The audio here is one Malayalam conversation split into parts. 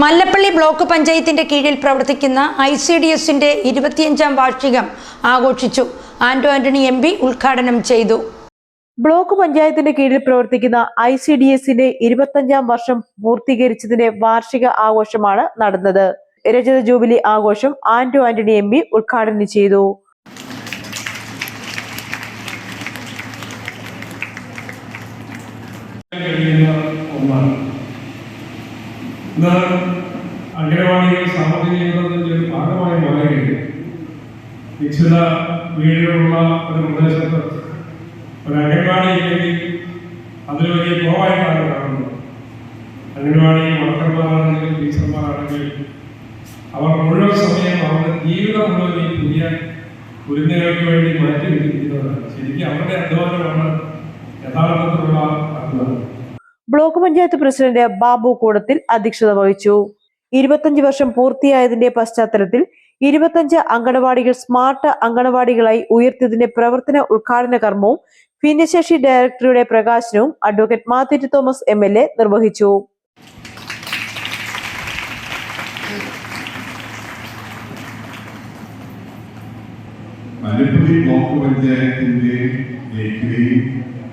മല്ലപ്പള്ളി ബ്ലോക്ക് പഞ്ചായത്തിന്റെ കീഴിൽ പ്രവർത്തിക്കുന്ന ഐ സി ഡി എസിന്റെ ഇരുപത്തിയഞ്ചാം വാർഷികം ആഘോഷിച്ചു. ആന്റോ ആന്റണി എം പി ഉദ്ഘാടനം ചെയ്തു. ബ്ലോക്ക് പഞ്ചായത്തിന്റെ കീഴിൽ പ്രവർത്തിക്കുന്ന ഐ സി ഡി എസിന്റെ ഇരുപത്തഞ്ചാം വർഷം പൂർത്തീകരിച്ചതിന്റെ വാർഷിക ആഘോഷമാണ് നടന്നത്. രജത ജൂബിലി ആഘോഷം ആന്റോ ആന്റണി എം പി ഉദ്ഘാടനം ചെയ്തു. കഴിയുന്ന ഇന്ന് അംഗനവാടികൾ സാമ്പത്തിക ജീവിതത്തിന്റെ ഒരു ഭാഗമായ വളരെ നിശ്ചിത വീടുകളുള്ള ഒരു പ്രദേശത്ത് ഒരു അംഗൻവാടി ഇല്ലെങ്കിൽ അതിൽ വലിയ കുറവായിട്ടാണ് കാണുന്നത് അംഗൻവാടി വർക്കർമാരാണെങ്കിലും ടീച്ചർമാരാണെങ്കിൽ അവർ മുഴുവൻ സമയം അവരുടെ ജീവിതം മുഴുവൻ ഈ പുതിയ കുരുന്നുകൾക്ക് വേണ്ടി മാറ്റി വെച്ചിരിക്കുന്നതാണ് ശരിക്കും അവരുടെ അധ്വാനമാണ് ബ്ലോക്ക് പഞ്ചായത്ത് പ്രസിഡന്റ് ബാബു കൂടത്തിൽ അധ്യക്ഷത വഹിച്ചു. ഇരുപത്തഞ്ച് വർഷം പൂർത്തിയായതിന്റെ പശ്ചാത്തലത്തിൽ ഇരുപത്തഞ്ച് അങ്കണവാടികൾ സ്മാർട്ട് അങ്കണവാടികളായി ഉയർത്തിയതിന്റെ പ്രവർത്തന ഉദ്ഘാടന കർമ്മവും ഭിന്നശേഷി ഡയറക്ടറുടെ പ്രകാശനവും advocate Mathew Thomas M L A നിർവഹിച്ചു. മലപ്പുറം ബ്ലോക്ക് പഞ്ചായത്തിന്റെ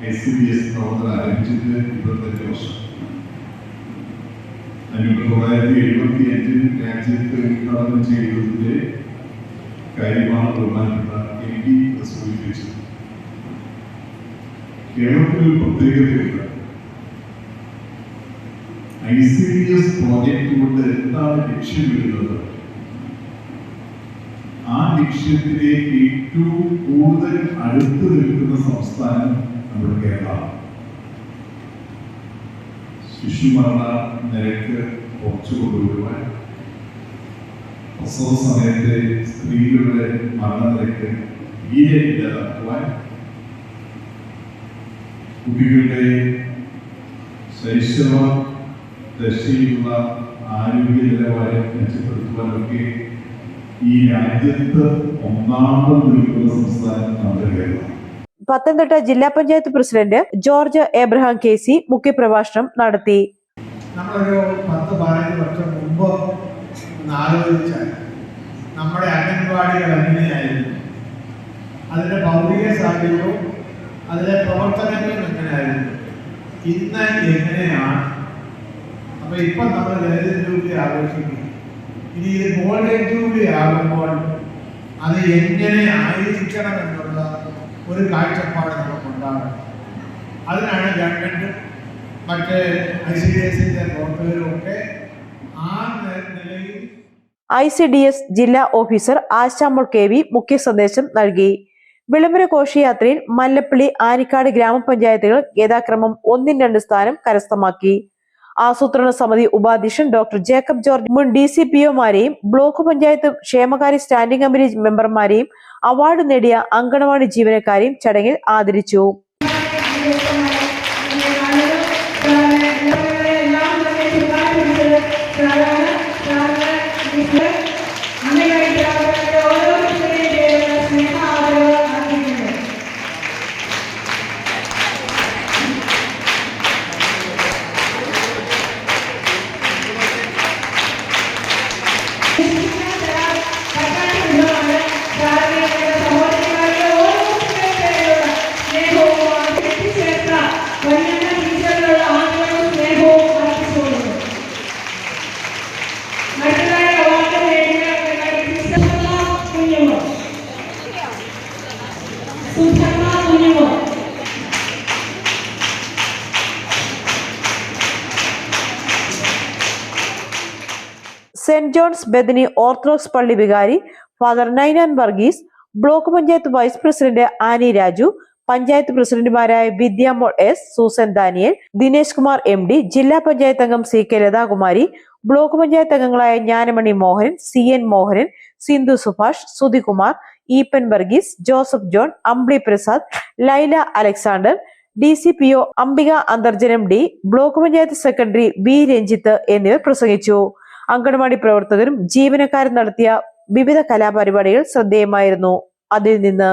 മേഖലയിൽ സി ബി എസ് പ്രവർത്തനം ആരംഭിച്ചിട്ട് ഇരുപത്തഞ്ച് വർഷം. ആയിരത്തി തൊള്ളായിരത്തി എഴുപത്തി അഞ്ചിൽ രാജ്യത്ത് ഉദ്ഘാടനം ചെയ്തതിന്റെ കാര്യമാണ് ബഹുമാനപ്പെട്ട എം പി സൂചിപ്പിച്ചത് കേരളത്തിൽ ഒരു പ്രത്യേകതയുണ്ട് I C D S project കൊണ്ട് എന്താണ് ലക്ഷ്യമിടുന്നത് ആ ലക്ഷ്യത്തിലേക്ക് ഏറ്റവും കൂടുതൽ അടുത്ത് നിൽക്കുന്ന സംസ്ഥാനം നമ്മുടെ കേരളമാണ് ശിശുമരണ നിരക്ക് കുറച്ചു കൊണ്ടുവരുവാൻ പ്രസവ സമയത്തെ സ്ത്രീകളുടെ മരണനിരക്ക് തീരെ ഇല്ലാതാക്കുവാൻ കുട്ടികളുടെ ശൈശവ ദശയിലുള്ള ആരോഗ്യ നിലവാരം മെച്ചപ്പെടുത്തുവാനൊക്കെ ഈ രാജ്യത്ത് ഒന്നാമത് നിൽക്കുന്ന സംസ്ഥാനം നമ്മുടെ കേരളം പത്തനംതിട്ട ജില്ലാ panchayat president George Abraham K C മുഖ്യപ്രഭാഷണം നടത്തി. നമ്മളൊരു പത്ത് പതിനഞ്ച് വർഷം മുമ്പ് ആലോചിച്ചാൽ നമ്മുടെ അംഗൻവാടികൾ എങ്ങനെയായിരുന്നു? അതിന്റെ ഭൗതിക സാഹചര്യവും അതിലെ പ്രവർത്തനങ്ങളും എങ്ങനെയായിരുന്നു? ഇന്ന് എങ്ങനെയാണ്? അപ്പൊ ഇപ്പം നമ്മൾ ലളിത ജൂബിലി ആഘോഷിക്കും ഇനി ഇത് ഗോൾഡൻ ജൂബിലി ആകുമ്പോൾ അത് എങ്ങനെ ആയിരിക്കണം എന്നുള്ള ഒരു കാഴ്ചപ്പാട് നമുക്കുണ്ടാകണം അതിനാണ് ഗവൺമെന്റ് മറ്റേ ഐ സി ഡി പ്രവർത്തകരും ഒക്കെ ആ നിലയിൽ ഐ സി ഡി എസ് ജില്ലാ ഓഫീസർ ആശാമോൾ കെ വി മുഖ്യ സന്ദേശം നൽകി. വിളംബര ഘോഷയാത്രയിൽ മല്ലപ്പള്ളി ആനിക്കാട് ഗ്രാമപഞ്ചായത്തുകൾ യഥാക്രമം ഒന്നിന് രണ്ട് സ്ഥാനം കരസ്ഥമാക്കി. ആസൂത്രണ സമിതി ഉപാധ്യക്ഷൻ ഡോക്ടർ ജേക്കബ് ജോർജ് മുൻ ഡി സി പി ഒമാരെയും ബ്ലോക്ക് പഞ്ചായത്ത് ക്ഷേമകാര്യ സ്റ്റാൻഡിംഗ് കമ്മിറ്റി മെമ്പർമാരെയും അവാർഡ് നേടിയ അങ്കണവാടി ജീവനക്കാരെയും ചടങ്ങിൽ ആദരിച്ചു. സെന്റ് ജോൺസ് ബെദനി ഓർത്തഡോക്സ് പള്ളി വികാരി father Ninan Varghese block panchayat vice president Annie Raju panchayat പ്രസിഡന്റുമാരായ Vidyamol S Susan Daniel Dinesh Kumar M D ജില്ലാ പഞ്ചായത്ത് അംഗം C K Lathakumari block panchayat അംഗങ്ങളായ Jnanamani Mohan C N Mohanan Sindhu Subhash Sudhikumar Eapen Varghese Joseph John Ambili Prasad Laila Alexander D C P O Ambika Antharjanam D block panchayat secretary B Ranjith എന്നിവർ പ്രസംഗിച്ചു. അങ്കണവാടി പ്രവർത്തകരും ജീവനക്കാരും നടത്തിയ വിവിധ കലാപരിപാടികൾ ശ്രദ്ധേയമായിരുന്നു. അതിൽ നിന്ന്